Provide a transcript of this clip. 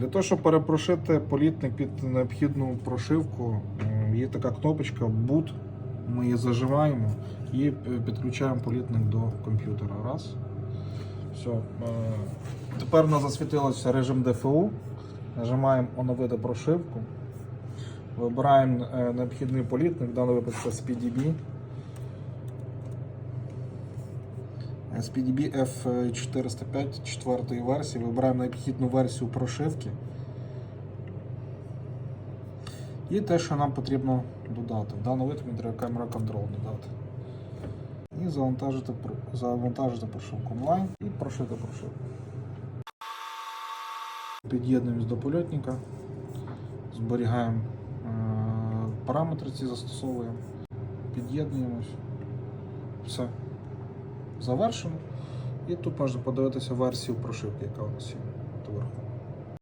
Для того, щоб перепрошити політник під необхідну прошивку, є така кнопочка Boot. Ми її зажимаємо і е, підключаємо політник до комп'ютера. Раз. Все. Тепер у нас засвітилося режим ДФУ. Нажимаємо оновити прошивку. Вибираємо е, необхідний політник, в даному випадку SPDB. SPDB F405 четвертої версії. Вибираємо необхідну версію прошивки. І те, що нам потрібно додати. В даному треба камера контрол додати. І завантажити, завантажити прошивку онлайн і прошити прошивку. Під'єднуємось до польотника, зберігаємо е, параметри ці застосовуємо, під'єднуємось. Все. Завершено. І тут можна подивитися версію прошивки, яка у нас є.